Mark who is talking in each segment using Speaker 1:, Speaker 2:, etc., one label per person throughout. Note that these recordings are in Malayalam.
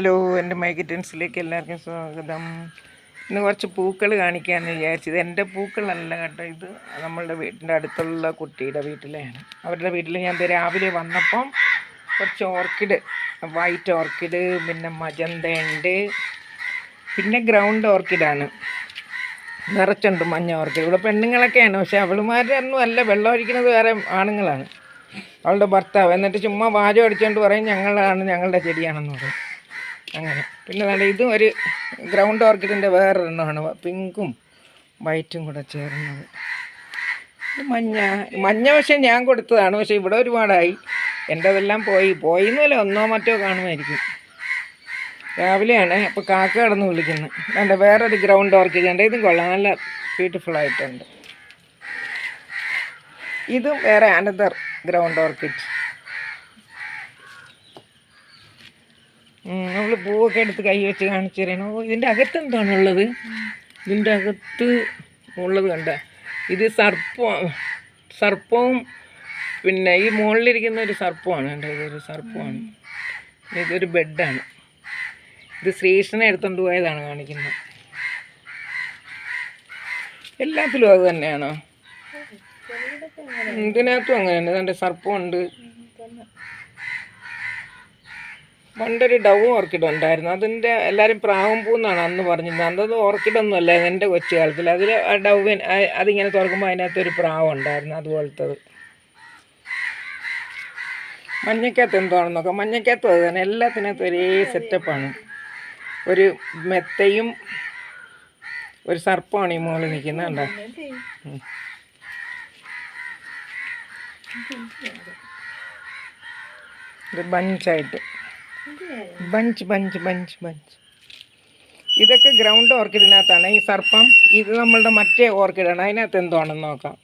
Speaker 1: ഹലോ എന്റെ മൈക്കിറ്റൻസിലേക്ക് എല്ലാവർക്കും സ്വാഗതം. ഇന്ന് കുറച്ച് പൂക്കൾ കാണിക്കാമെന്ന് വിചാരിച്ചത്. എന്റെ പൂക്കളല്ല കേട്ടോ ഇത്. നമ്മളുടെ വീടിന്റെ അടുത്തുള്ള കുട്ടിയുടെ വീട്ടിലെയാണ് അവരുടെ വീട്ടിൽ ഞാൻ രാവിലെ വന്നപ്പം കുറച്ച് ഓർക്കിഡ് വൈറ്റ് ഓർക്കിഡ് പിന്നെ മജന്ത ഉണ്ട് പിന്നെ ഗ്രൗണ്ട് ഓർക്കിഡാണ്. നിറച്ചുണ്ട് മഞ്ഞ ഓർക്കിഡ്. ഇവിടെ പെണ്ണുങ്ങളൊക്കെയാണ്. പക്ഷെ അവളുമാരുടെ ഒന്നും അല്ല. വെള്ളം ഒഴിക്കുന്നത് വേറെ ആണുങ്ങളാണ്. അവളുടെ ഭർത്താവ്. എന്നിട്ട് ചുമ്മാ വാചം അടിച്ചുകൊണ്ട് പറയും ഞങ്ങളാണ് ഞങ്ങളുടെ ചെടിയാണെന്ന് പറയും. അങ്ങനെ. പിന്നെ നല്ല ഇതും ഒരു ഗ്രൗണ്ട് ഓർക്കിഡിന്റെ വേറൊരെണ്ണമാണ് പിങ്കും വൈറ്റും കൂടെ ചേർന്നത്. മഞ്ഞ. മഞ്ഞ പക്ഷേ ഞാൻ കൊടുത്തതാണ്. പക്ഷേ ഇവിടെ ഒരുപാടായി. എന്റെതെല്ലാം പോയി. പോയി എന്നല്ല ഒന്നോ മറ്റോ കാണുമായിരിക്കും. രാവിലെയാണ് അപ്പോൾ കാക്ക കിടന്ന് വിളിക്കുന്നത് വേണ്ട വേറൊരു ഗ്രൗണ്ട് ഓർക്കിഡ് ഉണ്ട് ഇതും കൊള്ളാം. നല്ല ബ്യൂട്ടിഫുൾ ആയിട്ടുണ്ട്. ഇതും വേറെ അനദർ ഗ്രൗണ്ട് ഓർക്കിഡ് നമ്മൾ പൂവൊക്കെ എടുത്ത് കൈ വെച്ച് കാണിച്ചു തരണം ഓ ഇതിന്റെ അകത്ത് എന്താണുള്ളത് ഇതിന്റെ അകത്ത് ഉള്ളത് കണ്ട. ഇത് സർപ്പം സർപ്പവും പിന്നെ ഈ മുകളിലിരിക്കുന്ന ഒരു സർപ്പമാണ് കണ്ട. ഇതൊരു സർപ്പമാണ്. ഇതൊരു ബെഡാണ്. ഇത് ശ്രീകൃഷ്ണനെ എടുത്തുകൊണ്ട് പോയതാണ് കാണിക്കുന്നത്. എല്ലാത്തിലും അത് തന്നെയാണോ? ഇതിനകത്തും അങ്ങനെ തന്നെ സർപ്പമുണ്ട്. പണ്ടൊരു ഡവ് ഓർക്കിഡ് ഉണ്ടായിരുന്നു അതിന്റെ എല്ലാവരും പ്രാവും പൂന്നാണ് അന്ന് പറഞ്ഞിരുന്നത്. അന്നത് ഓർക്കിഡൊന്നും അല്ല എന്റെ കൊച്ചു കാലത്തിൽ. അതിൽ ആ ഡവിന് അതിങ്ങനെ തുറക്കുമ്പോൾ അതിനകത്തൊരു പ്രാവ് ഉണ്ടായിരുന്നു അതുപോലത്തത്. മഞ്ഞക്കകത്ത് എന്താണെന്ന് നോക്കാം അത് തന്നെ. എല്ലാത്തിനകത്തും ഒരേ സെറ്റപ്പാണ്. ഒരു മെത്തയും ഒരു സർപ്പമാണ് ഈ മുകളിൽ നിൽക്കുന്നത് കണ്ടോ? ബഞ്ചായിട്ട്. Bench bench bench bench. ഇതൊക്കെ ഗ്രൗണ്ട് ഓർക്കിഡിനകത്താണ്. ഈ സർപ്പം ഇത് നമ്മളുടെ മറ്റേ ഓർക്കിഡാണ്. അതിനകത്ത് എന്താണെന്ന് നോക്കാം.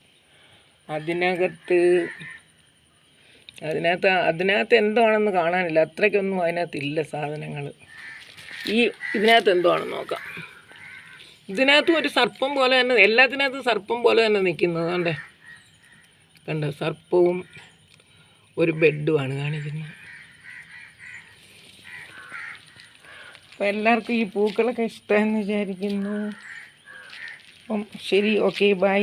Speaker 1: അതിനകത്ത് അതിനകത്ത് അതിനകത്ത് എന്താണെന്ന് കാണാനില്ല. അത്രയ്ക്കൊന്നും അതിനകത്ത് ഇല്ല സാധനങ്ങൾ ഈ ഇതിനകത്ത് എന്തുവാണെന്ന് നോക്കാം. ഇതിനകത്തും ഒരു സർപ്പം പോലെ തന്നെ എല്ലാത്തിനകത്തും സർപ്പം പോലെ തന്നെ നിൽക്കുന്നത് കണ്ടേ. കണ്ടോ? സർപ്പവും ഒരു ബെഡുമാണ് കാണിക്കുന്നത്. അപ്പോൾ എല്ലാവർക്കും ഈ പൂക്കളൊക്കെ ഇഷ്ടമെന്ന് വിചാരിക്കുന്നു. അപ്പം ശരി ഓക്കെ ബൈ